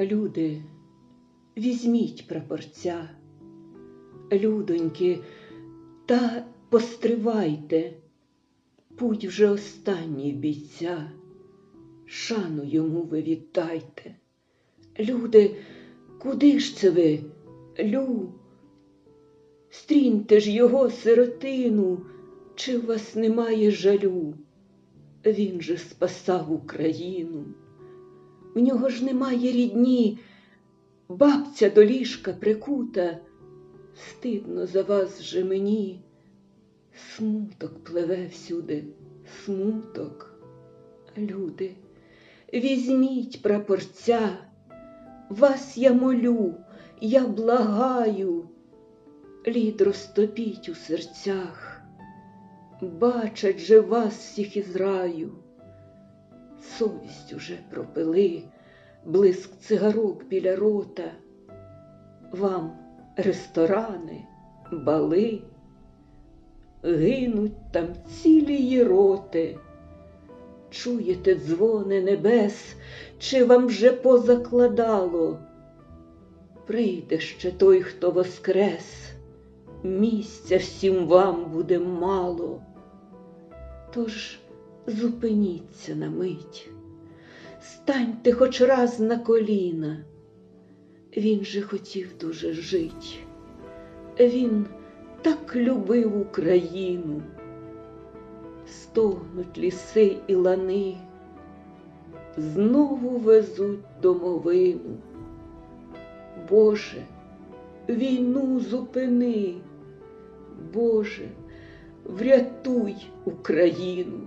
Люди, візьміть прапорця, людоньки, та постривайте, путь вже останній бійця, шану йому ви віддайте. Люди, куди ж це ви, лю? Стріньте ж його сиротину, чи в вас немає жалю? Він же спасав Україну. В нього ж немає рідні, бабця до ліжка прикута, стидно за вас же мені, смуток пливе всюди, смуток. Люди, візьміть прапорця, вас я молю, я благаю, лід розтопіть у серцях, бачать же вас всіх із раю совість уже пропили, блиск цигарок біля рота. Вам ресторани, бали, гинуть там цілі єроти. Чуєте дзвони небес, чи вам вже позакладало? Прийде ще той, хто воскрес, місця всім вам буде мало. Тож зупиніться на мить, станьте хоч раз на коліна. Він же хотів дуже жить, він так любив Україну, стогнуть ліси і лани, знову везуть домовину. Боже, війну зупини, Боже, врятуй Україну.